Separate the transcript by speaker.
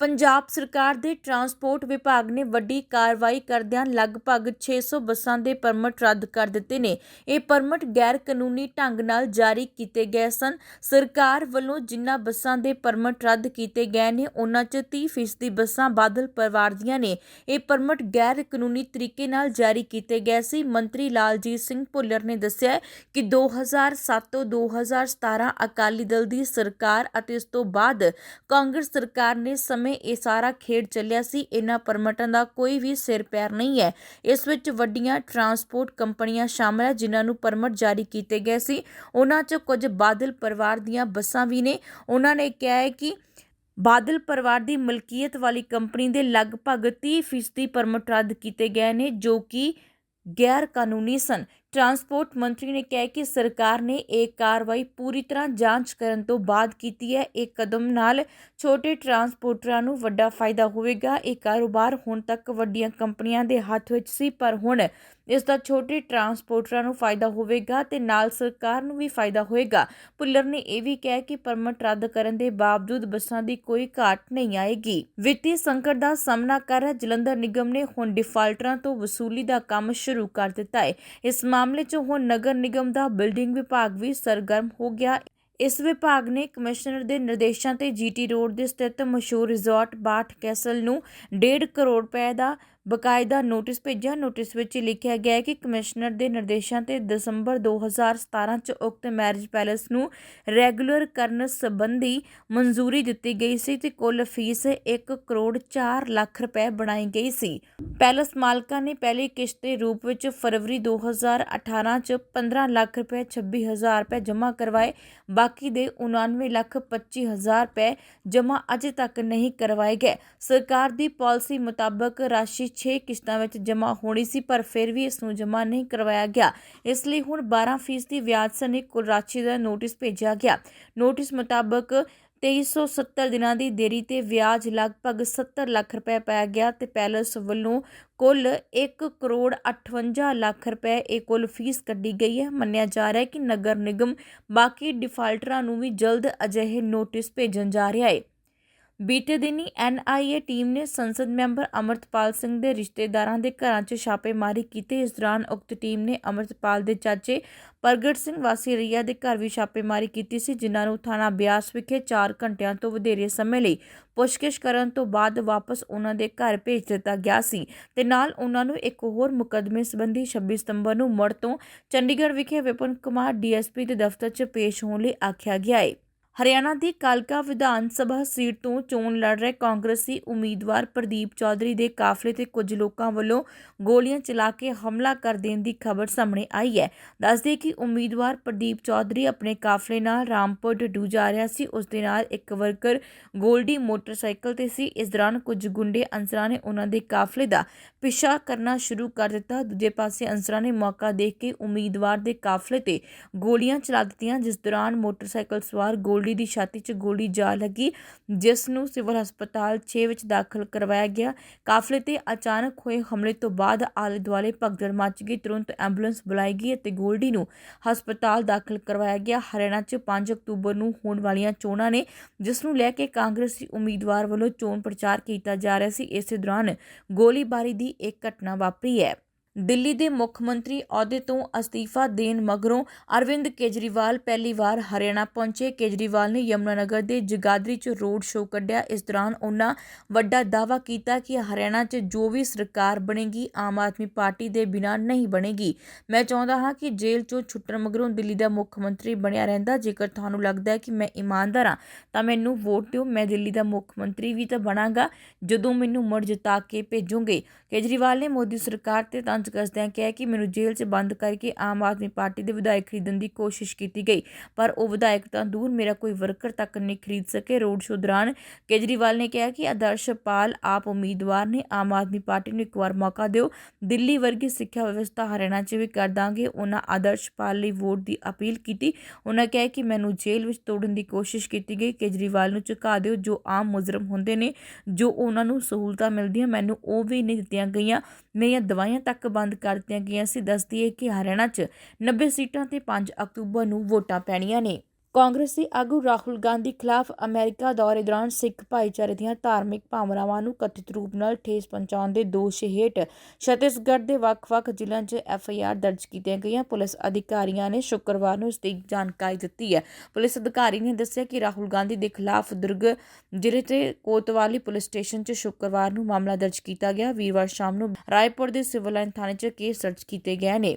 Speaker 1: ਪੰਜਾਬ ਸਰਕਾਰ ਦੇ ਟਰਾਂਸਪੋਰਟ ਵਿਭਾਗ ਨੇ ਵੱਡੀ ਕਾਰਵਾਈ ਕਰਦਿਆਂ ਲਗਭਗ 600 ਬੱਸਾਂ ਦੇ ਪਰਮਟ ਰੱਦ ਕਰ ਦਿੱਤੇ ਨੇ। ਇਹ ਪਰਮਟ ਗੈਰ ਕਾਨੂੰਨੀ ਢੰਗ ਨਾਲ ਜਾਰੀ ਕੀਤੇ ਗਏ ਸਨ। ਸਰਕਾਰ ਵੱਲੋਂ ਜਿਨ੍ਹਾਂ ਬੱਸਾਂ ਦੇ ਪਰਮਟ ਰੱਦ ਕੀਤੇ ਗਏ ਨੇ, ਉਹਨਾਂ 'ਚ 30% ਬੱਸਾਂ ਬਾਦਲ ਪਰਿਵਾਰ ਦੀਆਂ ਨੇ। ਇਹ ਪਰਮਟ ਗੈਰ ਕਾਨੂੰਨੀ ਤਰੀਕੇ ਨਾਲ ਜਾਰੀ ਕੀਤੇ ਗਏ ਸੀ। ਮੰਤਰੀ ਲਾਲਜੀਤ ਸਿੰਘ ਭੁੱਲਰ ਨੇ ਦੱਸਿਆ ਹੈ ਕਿ 2007 ਤੋਂ 2017 ਅਕਾਲੀ ਦਲ ਦੀ ਸਰਕਾਰ ਅਤੇ ਇਸ ਤੋਂ ਬਾਅਦ ਕਾਂਗਰਸ ਸਰਕਾਰ ਨੇ ਸਮੇਂ ਇਹ ਸਾਰਾ ਖੇਡ ਚੱਲਿਆ ਸੀ, ਇਹਨਾਂ ਪਰਮਿਟਾਂ ਦਾ ਕੋਈ ਵੀ ਸਿਰ ਪੈਰ ਨਹੀਂ ਹੈ। ਇਸ ਵਿੱਚ ਵੱਡੀਆਂ ਟਰਾਂਸਪੋਰਟ ਕੰਪਨੀਆਂ ਸ਼ਾਮਲ ਹੈ, ਜਿਨ੍ਹਾਂ ਨੂੰ ਪਰਮਿਟ ਜਾਰੀ ਕੀਤੇ ਗਏ ਸੀ। ਉਹਨਾਂ 'ਚ ਕੁਝ ਬਾਦਲ ਪਰਿਵਾਰ ਦੀਆਂ ਬੱਸਾਂ ਵੀ ਨੇ। ਉਹਨਾਂ ਨੇ ਕਿਹਾ ਹੈ ਕਿ ਬਾਦਲ ਪਰਿਵਾਰ ਦੀ ਮਲਕੀਅਤ ਵਾਲੀ ਕੰਪਨੀ ਦੇ ਲਗਭਗ 30% ਪਰਮਟ ਰੱਦ ਕੀਤੇ ਗਏ ਨੇ, ਜੋ ਕਿ ਗੈਰ ਕਾਨੂੰਨੀ ਸਨ। ਟਰਾਂਸਪੋਰਟ ਮੰਤਰੀ ਨੇ ਕਿਹਾ ਕਿ ਸਰਕਾਰ ਨੇ ਇਹ ਕਾਰਵਾਈ ਪੂਰੀ ਤਰ੍ਹਾਂ ਜਾਂਚ ਕਰਨ ਤੋਂ ਬਾਅਦ ਕੀਤੀ ਹੈ। ਇਹ ਕਦਮ ਨਾਲ ਛੋਟੇ ਟਰਾਂਸਪੋਰਟਰਾਂ ਨੂੰ ਵੱਡਾ ਫਾਇਦਾ ਹੋਵੇਗਾ। ਇਹ ਕਾਰੋਬਾਰ ਹੁਣ ਤੱਕ ਵੱਡੀਆਂ ਕੰਪਨੀਆਂ ਦੇ ਹੱਥ ਵਿੱਚ ਸੀ, ਪਰ ਹੁਣ ਇਸ ਦਾ ਛੋਟੇ ਟਰਾਂਸਪੋਰਟਰਾਂ ਨੂੰ ਫਾਇਦਾ ਹੋਵੇਗਾ ਤੇ ਨਾਲ ਸਰਕਾਰ ਨੂੰ ਵੀ ਫਾਇਦਾ ਹੋਏਗਾ। ਭੁੱਲਰ ਨੇ ਇਹ ਵੀ ਕਿਹਾ ਕਿ ਪਰਮਿਟ ਰੱਦ ਕਰਨ ਦੇ ਬਾਵਜੂਦ ਬੱਸਾਂ ਦੀ ਕੋਈ ਘਾਟ ਨਹੀਂ ਆਏਗੀ। ਵਿੱਤੀ ਸੰਕਟ ਦਾ ਸਾਹਮਣਾ ਕਰ ਰਿਹਾ ਜਲੰਧਰ ਨਿਗਮ ਨੇ ਹੁਣ ਡਿਫਾਲਟਰਾਂ ਤੋਂ ਵਸੂਲੀ ਦਾ ਕੰਮ ਸ਼ੁਰੂ ਕਰ ਦਿੱਤਾ ਹੈ। ਇਸ ਮਾਮਲੇ 'ਚ ਹੁਣ ਨਗਰ ਨਿਗਮ ਦਾ ਬਿਲਡਿੰਗ ਵਿਭਾਗ ਵੀ ਸਰਗਰਮ ਹੋ ਗਿਆ। ਇਸ ਵਿਭਾਗ ਨੇ ਕਮਿਸ਼ਨਰ ਦੇ ਨਿਰਦੇਸ਼ਾਂ ਤੇ ਜੀਟੀ ਰੋਡ ਦੇ ਸਥਿਤ ਮਸ਼ਹੂਰ ਰਿਜ਼ੋਰਟ ਬਾਠ ਕੈਸਲ ਨੂੰ 1.5 ਕਰੋੜ ਰੁਪਏ ਦਾ ਬਕਾਇਦਾ ਨੋਟਿਸ ਭੇਜਿਆ। ਨੋਟਿਸ ਵਿੱਚ ਲਿਖਿਆ ਗਿਆ ਹੈ ਕਿ ਕਮਿਸ਼ਨਰ ਦੇ ਨਿਰਦੇਸ਼ਾਂ ਤੇ ਦਸੰਬਰ 2017 ਚ ਉਕਤ ਮੈਰਿਜ ਪੈਲੇਸ ਨੂੰ ਰੈਗੂਲਰ ਕਰਨ ਸੰਬੰਧੀ ਮਨਜ਼ੂਰੀ ਦਿੱਤੀ ਗਈ ਸੀ ਤੇ ਕੁੱਲ ਫੀਸ 1 ਕਰੋੜ 4 ਲੱਖ ਰੁਪਏ ਬਣਾਈ ਗਈ ਸੀ। ਪੈਲੇਸ ਮਾਲਕਾਂ ਨੇ ਪਹਿਲੀ ਕਿਸ਼ਤ ਦੇ ਰੂਪ ਵਿੱਚ ਫਰਵਰੀ 2018 ਚ 15 ਲੱਖ ਰੁਪਏ 26000 ਰੁਪਏ ਜਮ੍ਹਾਂ ਕਰਵਾਏ। ਬਾਕੀ ਦੇ 99 ਲੱਖ 25000 ਰੁਪਏ ਜਮ੍ਹਾਂ ਅਜੇ ਤੱਕ ਨਹੀਂ ਕਰਵਾਏ ਗਏ। ਸਰਕਾਰ ਦੀ ਪਾਲਿਸੀ ਮੁਤਾਬਕ ਰਾਸ਼ੀ 6 ਕਿਸ਼ਤਾਂ ਵਿੱਚ ਜਮ੍ਹਾਂ ਹੋਣੀ ਸੀ, ਪਰ ਫਿਰ ਵੀ ਇਸ ਨੂੰ ਜਮ੍ਹਾਂ ਨਹੀਂ ਕਰਵਾਇਆ ਗਿਆ। ਇਸ ਲਈ ਹੁਣ 12% ਦੀ ਵਿਆਜ ਸਣੇ ਕੁਲ ਰਾਸ਼ੀ ਦਾ ਨੋਟਿਸ ਭੇਜਿਆ ਗਿਆ। ਨੋਟਿਸ ਮੁਤਾਬਕ 2370 ਦਿਨਾਂ ਦੀ ਦੇਰੀ ਤੇ ਵਿਆਜ ਲਗਭਗ 70 ਲੱਖ ਰੁਪਏ ਪੈ ਗਿਆ ਤੇ ਪੈਲਸ ਵੱਲੋਂ ਕੁੱਲ 1 ਕਰੋੜ 58 ਲੱਖ ਰੁਪਏ ਇਹ ਕੁੱਲ ਫੀਸ ਕੱਢੀ ਗਈ ਹੈ। ਮੰਨਿਆ ਜਾ ਰਿਹਾ ਹੈ ਕਿ ਨਗਰ ਨਿਗਮ ਬਾਕੀ ਡਿਫਾਲਟਰਾਂ ਨੂੰ ਵੀ ਜਲਦ ਅਜਿਹੇ ਨੋਟਿਸ ਭੇਜਣ ਜਾ ਰਿਹਾ ਹੈ। ਬੀਤੇ ਦਿਨੀ ਐਨਆਈਏ ਟੀਮ ਨੇ ਸੰਸਦ ਮੈਂਬਰ ਅਮਰਤਪਾਲ ਸਿੰਘ ਦੇ ਰਿਸ਼ਤੇਦਾਰਾਂ ਦੇ ਘਰਾਂ 'ਚ ਛਾਪੇਮਾਰੀ ਕੀਤੀ। ਇਸ ਦੌਰਾਨ ਉਕਤ ਟੀਮ ਨੇ ਅਮਰਤਪਾਲ ਦੇ ਚਾਚੇ ਪ੍ਰਗਟ ਸਿੰਘ ਵਾਸੀ ਰਈਆ ਦੇ ਘਰ ਵੀ ਛਾਪੇਮਾਰੀ ਕੀਤੀ ਸੀ, ਜਿਨ੍ਹਾਂ ਨੂੰ ਥਾਣਾ ਬਿਆਸ ਵਿਖੇ 4 ਘੰਟਿਆਂ ਤੋਂ ਵਧੇਰੇ ਸਮੇਂ ਲਈ ਪੁੱਛਗਿੱਛ ਕਰਨ ਤੋਂ ਬਾਅਦ ਵਾਪਸ ਉਹਨਾਂ ਦੇ ਘਰ ਭੇਜ ਦਿੱਤਾ ਗਿਆ ਸੀ ਤੇ ਨਾਲ ਉਹਨਾਂ ਨੂੰ ਇੱਕ ਹੋਰ ਮੁਕੱਦਮੇ ਸੰਬੰਧੀ 26 ਸਤੰਬਰ ਨੂੰ ਮੁੜ ਤੋਂ ਚੰਡੀਗੜ੍ਹ ਵਿਖੇ ਵਿਪਨ ਕੁਮਾਰ ਡੀਐਸਪੀ ਦੇ ਦਫ਼ਤਰ 'ਚ ਪੇਸ਼ ਹੋਣ ਲਈ ਆਖਿਆ ਗਿਆ ਹੈ ਹਰਿਆਣਾ ਦੀ ਕਾਲਕਾ ਵਿਧਾਨ ਸਭਾ ਸੀਟ ਤੋਂ ਚੋਣ ਲੜ ਰਹੇ ਕਾਂਗਰਸੀ ਉਮੀਦਵਾਰ ਪ੍ਰਦੀਪ ਚੌਧਰੀ ਦੇ ਕਾਫਲੇ ਤੇ ਕੁਝ ਲੋਕਾਂ ਵੱਲੋਂ ਗੋਲੀਆਂ ਚਲਾ ਕੇ ਹਮਲਾ ਕਰ ਦੇਣ ਦੀ ਖਬਰ ਸਾਹਮਣੇ ਆਈ ਹੈ। ਦੱਸਦੇ ਕਿ ਉਮੀਦਵਾਰ ਪ੍ਰਦੀਪ ਚੌਧਰੀ ਆਪਣੇ ਕਾਫਲੇ ਨਾਲ ਰਾਮਪੁਰ ਡੱਡੂ ਜਾ ਰਿਹਾ ਸੀ। ਉਸ ਦੇ ਨਾਲ ਇੱਕ ਵਰਕਰ ਗੋਲਡੀ ਮੋਟਰਸਾਈਕਲ ਤੇ ਸੀ। ਇਸ ਦੌਰਾਨ ਕੁਝ ਗੁੰਡੇ ਅੰਸਰਾਂ ਨੇ ਉਹਨਾਂ ਦੇ ਕਾਫਲੇ ਦਾ ਪਿੱਛਾ ਕਰਨਾ ਸ਼ੁਰੂ ਕਰ ਦਿੱਤਾ। ਦੂਜੇ ਪਾਸੇ ਅੰਸਰਾਂ ਨੇ ਮੌਕਾ ਦੇਖ ਕੇ ਉਮੀਦਵਾਰ ਦੇ ਕਾਫਲੇ ਤੇ ਗੋਲੀਆਂ ਚਲਾ ਦਿੱਤੀਆਂ, ਜਿਸ ਦੌਰਾਨ ਮੋਟਰਸਾਈਕਲ ਸਵਾਰ ਗੋਲਡੀ ਦੀ ਛਾਤੀ 'ਚ ਗੋਲੀ ਜਾ ਲੱਗੀ, ਜਿਸ ਨੂੰ ਸਿਵਲ ਹਸਪਤਾਲ 6 ਵਿੱਚ ਦਾਖਲ ਕਰਵਾਇਆ ਗਿਆ। ਕਾਫਲੇ ਤੇ ਅਚਾਨਕ ਹੋਏ ਹਮਲੇ ਤੋਂ ਬਾਅਦ ਆਲੇ ਦੁਆਲੇ ਭਗਦੜ ਮਚ ਗਈ, ਤੁਰੰਤ ਐਂਬੂਲੈਂਸ ਬੁਲਾਈ ਗਈ ਅਤੇ ਗੋਲਡੀ ਨੂੰ ਹਸਪਤਾਲ ਦਾਖਲ ਕਰਵਾਇਆ ਗਿਆ। ਹਰਿਆਣਾ 'ਚ 5 ਅਕਤੂਬਰ ਨੂੰ ਹੋਣ ਵਾਲੀਆਂ ਚੋਣਾਂ ਨੇ, ਜਿਸ ਨੂੰ ਲੈ ਕੇ ਕਾਂਗਰਸੀ ਉਮੀਦਵਾਰ ਵੱਲੋਂ ਚੋਣ ਪ੍ਰਚਾਰ ਕੀਤਾ ਜਾ ਰਿਹਾ ਸੀ। ਇਸੇ ਦੌਰਾਨ ਗੋਲੀਬਾਰੀ ਦੀ ਇੱਕ ਘਟਨਾ ਵਾਪਰੀ ਹੈ। ਦਿੱਲੀ ਦੇ ਮੁੱਖ ਮੰਤਰੀ ਅਹੁਦੇ ਤੋਂ ਅਸਤੀਫਾ ਦੇਣ ਮਗਰੋਂ ਅਰਵਿੰਦ ਕੇਜਰੀਵਾਲ ਪਹਿਲੀ ਵਾਰ ਹਰਿਆਣਾ ਪਹੁੰਚੇ। ਕੇਜਰੀਵਾਲ ਨੇ ਯਮੁਨਾਨਗਰ ਦੇ ਜਗਾਦਰੀ 'ਚ ਰੋਡ ਸ਼ੋਅ ਕੱਢਿਆ। ਇਸ ਦੌਰਾਨ ਉਹਨਾਂ ਵੱਡਾ ਦਾਅਵਾ ਕੀਤਾ ਕਿ ਹਰਿਆਣਾ 'ਚ ਜੋ ਵੀ ਸਰਕਾਰ ਬਣੇਗੀ, ਆਮ ਆਦਮੀ ਪਾਰਟੀ ਦੇ ਬਿਨਾਂ ਨਹੀਂ ਬਣੇਗੀ। ਮੈਂ ਚਾਹੁੰਦਾ ਹਾਂ ਕਿ ਜੇਲ੍ਹ 'ਚੋਂ ਛੁੱਟਣ ਮਗਰੋਂ ਦਿੱਲੀ ਦਾ ਮੁੱਖ ਮੰਤਰੀ ਬਣਿਆ ਰਹਿੰਦਾ। ਜੇਕਰ ਤੁਹਾਨੂੰ ਲੱਗਦਾ ਹੈ ਕਿ ਮੈਂ ਇਮਾਨਦਾਰ ਹਾਂ, ਤਾਂ ਮੈਨੂੰ ਵੋਟ ਦਿਓ। ਮੈਂ ਦਿੱਲੀ ਦਾ ਮੁੱਖ ਮੰਤਰੀ ਵੀ ਤਾਂ ਬਣਾਂਗਾ, ਜਦੋਂ ਮੈਨੂੰ ਮੁੜ ਜਿਤਾ ਕੇ ਭੇਜੋਗੇ। ਕੇਜਰੀਵਾਲ ਨੇ ਮੋਦੀ ਸਰਕਾਰ ਤੇ ਤੰਜ ਜਾਂਚ ਕਰਦਿਆਂ ਕਿਹਾ ਕਿ ਮੈਨੂੰ ਜੇਲ੍ਹ 'ਚ ਬੰਦ ਕਰਕੇ ਆਮ ਆਦਮੀ ਪਾਰਟੀ ਦੇ ਵਿਧਾਇਕ ਖਰੀਦਣ ਦੀ ਕੋਸ਼ਿਸ਼ ਕੀਤੀ ਗਈ। ਪਰ ਉਹ ਵਿਧਾਇਕ ਤਾਂ ਦੂਰ ਮੇਰਾ ਕੋਈ ਵਰਕਰ ਤੱਕ ਨਹੀਂ ਖਰੀਦ ਸਕੇ। ਰੋਡ ਸ਼ੋਅ ਦੌਰਾਨ ਕੇਜਰੀਵਾਲ ਨੇ ਕਿਹਾ ਕਿ ਆਦਰਸ਼ਪਾਲ ਆਪ ਉਮੀਦਵਾਰ ਨੇ। ਆਮ ਆਦਮੀ ਪਾਰਟੀ ਨੂੰ ਇੱਕ ਵਾਰ ਮੌਕਾ ਦਿਓ। ਦਿੱਲੀ ਵਰਗੀ ਸਿੱਖਿਆ ਵਿਵਸਥਾ ਹਰਿਆਣਾ 'ਚ ਵੀ ਕਰ ਦਾਂਗੇ। ਉਹਨਾਂ ਆਦਰਸ਼ਪਾਲ ਲਈ ਵੋਟ ਦੀ ਅਪੀਲ ਕੀਤੀ। ਉਹਨਾਂ ਕਿਹਾ ਕਿ ਮੈਨੂੰ ਜੇਲ੍ਹ ਵਿੱਚ ਤੋੜਨ ਦੀ ਕੋਸ਼ਿਸ਼ ਕੀਤੀ ਗਈ। ਕੇਜਰੀਵਾਲ ਨੂੰ ਝੁਕਾ ਦਿਓ। ਜੋ ਆਮ ਮੁਜਰਮ ਹੁੰਦੇ ਨੇ, ਜੋ ਉਹਨਾਂ ਨੂੰ ਸਹੂਲਤਾਂ ਮਿਲਦੀਆਂ, ਮੈਨੂੰ ਉਹ ਵੀ ਨਹੀਂ ਦਿੱਤੀਆਂ ਗਈਆਂ। ਮੇਰੀਆਂ ਦਵਾਈਆਂ ਤੱਕ ਬੰਦ ਕਰ ਦਿੱਤੀਆਂ ਗਈਆਂ ਸੀ। ਦੱਸਦੀ ਹੈ ਕਿ ਹਰਿਆਣਾ 'ਚ 90 ਸੀਟਾਂ ਤੇ 5 ਅਕਤੂਬਰ ਨੂੰ ਵੋਟਾਂ ਪੈਣੀਆਂ ਨੇ। ਕਾਂਗਰਸੀ ਆਗੂ ਰਾਹੁਲ ਗਾਂਧੀ ਖਿਲਾਫ ਅਮਰੀਕਾ ਦੌਰੇ ਦੌਰਾਨ ਸਿੱਖ ਭਾਈਚਾਰੇ ਦੀਆਂ ਧਾਰਮਿਕ ਭਾਵਨਾਵਾਂ ਨੂੰ ਕਥਿਤ ਰੂਪ ਨਾਲ ਠੇਸ ਪਹੁੰਚਾਉਣ ਦੇ ਦੋਸ਼ ਹੇਠ ਛੱਤੀਸਗੜ੍ਹ ਦੇ ਵੱਖ-ਵੱਖ ਜ਼ਿਲ੍ਹਿਆਂ 'ਚ ਐਫਆਈਆਰ ਦਰਜ ਕੀਤੀਆਂ ਗਈਆਂ। ਪੁਲਿਸ ਅਧਿਕਾਰੀਆਂ ਨੇ ਸ਼ੁੱਕਰਵਾਰ ਨੂੰ ਇਸ ਦੀ ਜਾਣਕਾਰੀ ਦਿੱਤੀ ਹੈ। ਪੁਲਿਸ ਅਧਿਕਾਰੀ ਨੇ ਦੱਸਿਆ ਕਿ ਰਾਹੁਲ ਗਾਂਧੀ ਦੇ ਖਿਲਾਫ ਦੁਰਗ ਜ਼ਿਲ੍ਹੇ ਦੇ ਕੋਤਵਾਲੀ ਪੁਲਿਸ ਸਟੇਸ਼ਨ 'ਚ ਸ਼ੁੱਕਰਵਾਰ ਨੂੰ ਮਾਮਲਾ ਦਰਜ ਕੀਤਾ ਗਿਆ। ਵੀਰਵਾਰ ਸ਼ਾਮ ਨੂੰ ਰਾਏਪੁਰ ਦੇ ਸਿਵਲ ਲਾਈਨ ਥਾਣੇ 'ਚ ਕੇਸ ਦਰਜ ਕੀਤੇ ਗਏ ਨੇ।